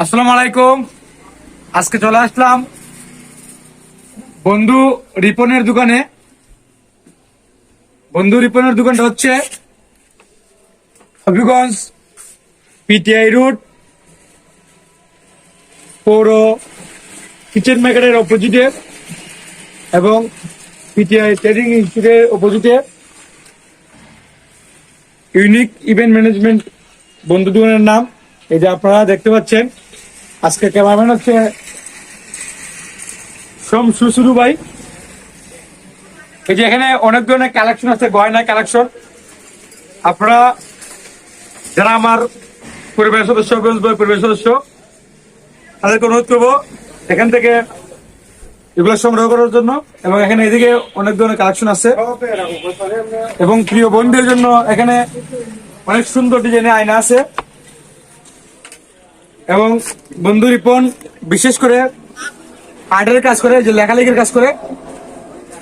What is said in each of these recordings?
আসসালামু আলাইকুম। আজকে চলে আসলাম বন্ধু রিপনের দোকানে। বন্ধু রিপনের দোকানটা হচ্ছে হবিগঞ্জ পিটিআই রোড, পৌর কিচেন মেকারের অপোজিটে এবং পিটিআই ট্রেডিং ইনস্টিটিউটের অপোজিটে। ইউনিক ইভেন্ট ম্যানেজমেন্ট বন্ধু দোকানের নাম। এই যে আপনারা দেখতে পাচ্ছেন আজকে ক্যামেরাম্যান হচ্ছে সোম সুসুরু ভাই। এই যে এখানে অনেক ধরনের কালেকশন আছে, গয়না কালেকশন আপনারা যারা আমার পরিবারের সদস্য পরিবারের সদস্য, তাদেরকে অনুরোধ করব এখান থেকে এগুলো সংগ্রহ করার জন্য এবং এখানে এদিকে অনেক ধরনের কালেকশন আছে। এবং প্রিয় বন্ধুদের জন্য এখানে অনেক সুন্দর ডিজাইনের আয়না আছে। এবং বন্ধু রিপন, বিশেষ করে আর্টের কাজ করে, যে লেখালেখির কাজ করে,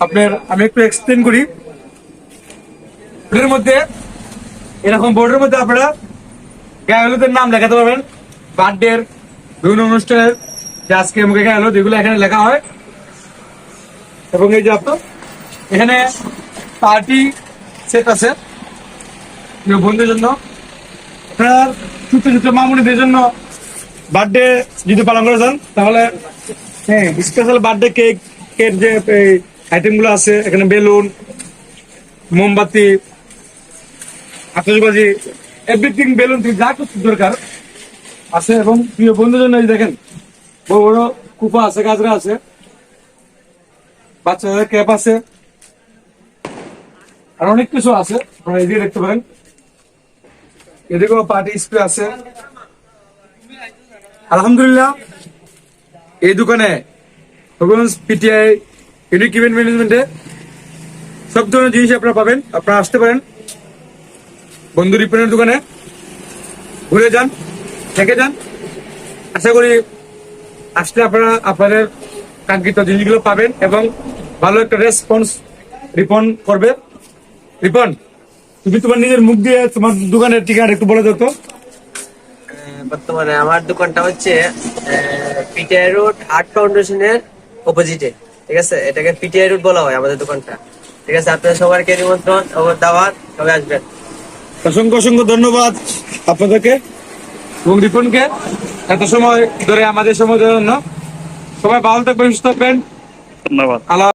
আপনার, আমি একটু এক্সপ্লেন করি। বোর্ডের মধ্যে, এরকম বোর্ডের মধ্যে আপনারা গায়কদের নাম লেখাতে পারবেন। বার্থডের, বিভিন্ন অনুষ্ঠানের, যে আজকে মুখে গেল যেগুলো এখানে লেখা হয়। এবং এই যে আপনার এখানে পার্টি সেট আছে। বন্ধুদের জন্য, আপনার ছোট ছোট মামুনিদের জন্য বার্থডে যদি পালন করে যান, তাহলে হ্যাঁ স্পেশাল বার্থডে কেক কেক যে আইটেমগুলো আছে, এখানে বেলুন, মোমবাতি আতসবাজি এভরিথিং বেলুন থেকে যা কিছু দরকার আছে। এবং প্রিয় বন্ধুদের জন্য এই দেখেন, বড় বড় কুপা আছে গাজরা আছে, বাচ্চাদের ক্যাপ আছে, আর অনেক কিছু আছে, আপনারা এদিকে দেখতে পারেন। এদিকেও পার্টি স্প্রে আছে। আলহামদুলিল্লাহ। এই দোকানে পিটিআই, ইউনিক ইভেন্ট ম্যানেজমেন্টে সব ধরনের জিনিস আপনারা পাবেন, আপনারা আসতে পারেন। বন্ধু রিপনের দোকানে। ঘুরে যান থেকে যান। আশা করি আসলে আপনারা আপনাদের কাঙ্ক্ষিত জিনিসগুলো পাবেন এবং ভালো একটা রেসপন্স রিপন করবে। রিপন, তুমি তোমার নিজের মুখ দিয়ে তোমার দোকানের ঠিকানা একটু বলে দাও তো। বর্তমানে আমার দোকানটা হচ্ছে পিটিআই রোড আর্ট ফাউন্ডেশনের অপোজিটে ঠিক আছে? এটাকে পিটিআই রোড বলা হয় আমাদের দোকানটা। ঠিক আছে? আপনাদের সবাইকে নিমন্ত্রণ ও দাওয়াত সবাই আসবেন। অসংখ্য অসংখ্য ধন্যবাদ আপনাদেরকে। এবং রিপনকে এত সময় ধরে আমাদের সময় দেওয়ার জন্য। সবাই ভালো থাকবেন সুস্থ থাকবেন। ধন্যবাদ। আল্লাহ